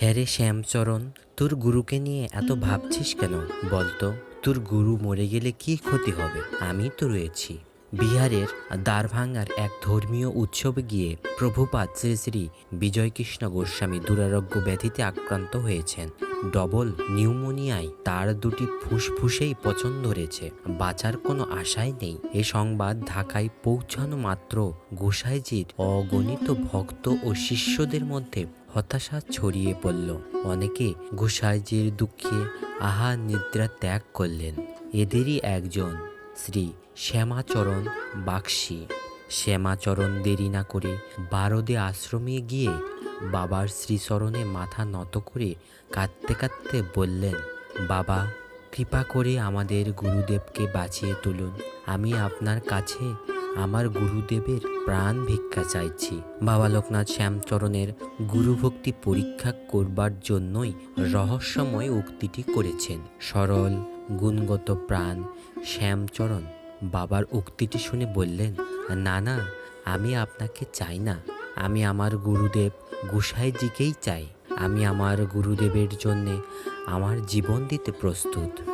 হ্যারে শ্যামচরণ, তোর গুরুকে নিয়ে এত ভাবছিস কেন? বলতো, তোর গুরু মরে গেলে কি ক্ষতি হবে? আমি তো রয়েছি। বিহারের দ্বারভাঙ্গার এক ধর্মীয় উৎসবে গিয়ে প্রভুপাত শ্রী শ্রী বিজয়কৃষ্ণ গোস্বামী দুরারোগ্য ব্যাধিতে আক্রান্ত হয়েছেন। ডবল নিউমোনিয়ায় তার দুটি ফুসফুসেই পচন ধরেছে বাঁচার কোনো আশাই নেই। এ সংবাদ ঢাকায় পৌঁছানো মাত্র গোসাইজির অগণিত ভক্ত ও শিষ্যদের মধ্যে হতাশা ছড়িয়ে পড়ল। অনেকে গোসাইজির দুঃখে আহা নিদ্রা ত্যাগ করলেন। এদেরই একজন শ্রী শ্যামাচরণ বাক্সি শ্যামাচরণ দেরি না করে বারদে আশ্রমে গিয়ে বাবার শ্রীচরণে মাথা নত করে কাঁদতে কাঁদতে বললেন, বাবা, কৃপা করে আমাদের গুরুদেবকে বাঁচিয়ে তুলুন। আমি আপনার কাছে আমার গুরুদেবের প্রাণ ভিক্ষা চাইছি। বাবা লোকনাথ শ্যামচরণের গুরুভক্তি পরীক্ষা করবার জন্যই রহস্যময় উক্তিটি করেছেন। সরল, গুণগত প্রাণ, শ্যামচরণ বাবার উক্তিটি শুনে বললেন না না, আমি আপনাকে চাই না। আমি আমার গুরুদেব গোসাইজিকেই চাই। আমি আমার গুরুদেবের জন্যে আমার জীবন দিতে প্রস্তুত।